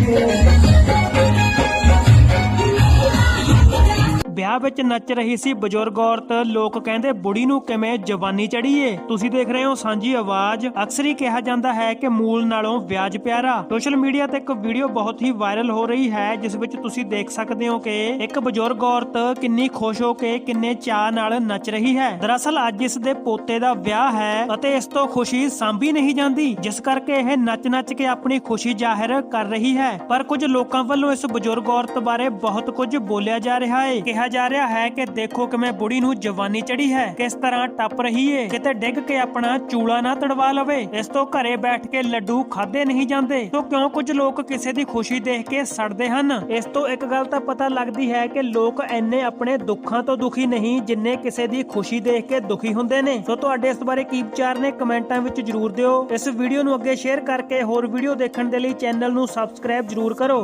Thank you. ਵਿਆਹ ਵਿੱਚ ਨੱਚ ਰਹੀ ਸੀ ਬਜ਼ੁਰਗ ਔਰਤ। ਲੋਕ ਕਹਿੰਦੇ, ਬੁੜੀ ਨੂੰ ਕਿਵੇਂ ਜਵਾਨੀ ਚੜੀਏ ਤੁਸੀਂ ਦੇਖ ਰਹੇ ਹੋ ਸਾਂਝੀ ਆਵਾਜ਼। ਅਕਸਰ ਹੀ ਕਿਹਾ ਜਾਂਦਾ ਹੈ ਕਿ ਮੂਲ ਨਾਲੋਂ ਵਿਆਜ ਪਿਆਰਾ। ਸੋਸ਼ਲ ਮੀਡੀਆ ਤੇ ਇੱਕ ਵੀਡੀਓ ਬਹੁਤ ਹੀ ਵਾਇਰਲ ਹੋ ਰਹੀ ਹੈ, ਜਿਸ ਵਿੱਚ ਤੁਸੀਂ ਦੇਖ ਸਕਦੇ ਹੋ ਕਿ ਇੱਕ ਬਜ਼ੁਰਗ ਔਰਤ ਕਿੰਨੀ ਖੁਸ਼ ਹੋ ਕੇ ਕਿੰਨੇ ਚਾਅ ਨਾਲ ਨੱਚ ਰਹੀ ਹੈ। ਦਰਅਸਲ, ਅੱਜ ਇਸ ਦੇ ਪੋਤੇ ਦਾ ਵਿਆਹ ਹੈ ਅਤੇ ਇਸ ਤੋਂ ਖੁਸ਼ੀ ਸਾਂਭੀ ਨਹੀਂ ਜਾਂਦੀ, ਜਿਸ ਕਰਕੇ ਇਹ ਨੱਚ-ਨੱਚ ਕੇ ਆਪਣੀ ਖੁਸ਼ੀ ਜ਼ਾਹਿਰ ਕਰ ਰਹੀ ਹੈ। ਪਰ ਕੁਝ ਲੋਕਾਂ ਵੱਲੋਂ ਇਸ ਬਜ਼ੁਰਗ ਔਰਤ ਬਾਰੇ ਬਹੁਤ ਕੁਝ ਬੋਲਿਆ ਜਾ ਰਿਹਾ ਹੈ ਕਿਹਾ ਜਾ ਰਿਹਾ ਹੈ ਕਿ ਦੇਖੋ ਕਿਵੇਂ ਬੁੜੀ ਨੂੰ ਜਵਾਨੀ ਚੜੀ ਹੈ। ਕਿਸ ਤਰ੍ਹਾਂ ਟੱਪ ਰਹੀ ਏ। ਕਿਤੇ ਡਿੱਗ ਕੇ ਆਪਣਾ ਚੂਲਾ ਨਾ ਤੜਵਾ ਲਵੇ। ਇਸ ਤੋਂ ਘਰੇ ਬੈਠ ਕੇ ਲੱਡੂ ਖਾਦੇ ਨਹੀਂ ਜਾਂਦੇ। ਤੋਂ ਕਿਉਂ ਕੁਝ ਲੋਕ ਕਿਸੇ ਦੀ ਖੁਸ਼ੀ ਦੇਖ ਕੇ ਸੜਦੇ ਹਨ? ਇਸ ਤੋਂ ਇੱਕ ਗੱਲ ਤਾਂ ਪਤਾ ਲੱਗਦੀ ਹੈ ਕਿ ਲੋਕ ਐਨੇ ਆਪਣੇ ਦੁੱਖਾਂ ਤੋਂ ਦੁਖੀ ਨਹੀਂ ਜਿੰਨੇ ਕਿਸੇ ਦੀ ਖੁਸ਼ੀ ਦੇਖ ਕੇ ਦੁਖੀ ਹੁੰਦੇ ਨੇ। ਸੋ ਤੁਹਾਡੇ ਇਸ ਬਾਰੇ ਕੀ ਵਿਚਾਰ ਨੇ ਕਮੈਂਟਾਂ ਵਿੱਚ ਜਰੂਰ ਦਿਓ। ਇਸ ਵੀਡੀਓ ਨੂੰ ਅੱਗੇ ਸ਼ੇਅਰ ਕਰਕੇ ਹੋਰ ਵੀਡੀਓ ਦੇਖਣ ਦੇ ਲਈ ਚੈਨਲ ਨੂੰ ਸਬਸਕ੍ਰਾਈਬ ਜਰੂਰ ਕਰੋ।